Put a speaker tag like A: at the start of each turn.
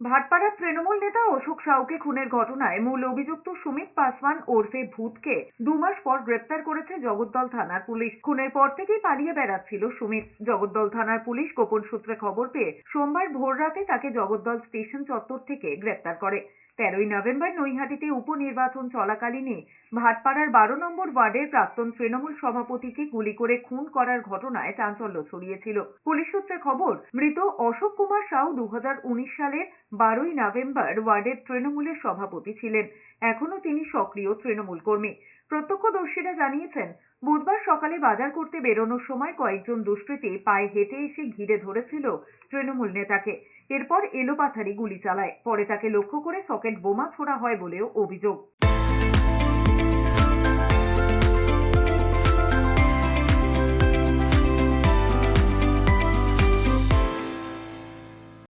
A: ভাটপাড়ার তৃণমূল নেতা অশোক সাউকে খুনের ঘটনায় মূল অভিযুক্ত সুমিত পাসওয়ান ওরফে ভূতকে দুমাস পর গ্রেপ্তার করেছে জগদ্দল থানার পুলিশ। খুনের পর থেকেই পালিয়ে বেড়াচ্ছিল সুমিত। জগদ্দল থানার পুলিশ গোপন সূত্রে খবর পেয়ে সোমবার ভোররাতে তাকে জগদ্দল স্টেশন চত্বর থেকে গ্রেপ্তার করে। তেরোই নভেম্বর নৈহাটিতে উপনির্বাচন চলাকালীনই ভাটপাড়ার বারো নম্বর ওয়ার্ডের প্রাক্তন তৃণমূল সভাপতিকে গুলি করে খুন করার ঘটনায় চাঞ্চল্য ছড়িয়েছিল। পুলিশ সূত্রে খবর, মৃত অশোক কুমার সাউ দু হাজার উনিশ সালের বারোই নভেম্বর ওয়ার্ডের তৃণমূলের সভাপতি ছিলেন। এখনও তিনি সক্রিয় তৃণমূল কর্মী। প্রত্যক্ষদর্শীরা জানিয়েছেন, বুধবার সকালে বাজার করতে বেরোনোর সময় কয়েকজন দুষ্কৃতী পায়ে হেঁটে এসে ঘিরে ধরেছিল তৃণমূল নেতাকে। এরপর এলোপাথারি গুলি চালায়, পরে তাকে লক্ষ্য করে সকেট বোমা ছোড়া হয় বলেও অভিযোগ।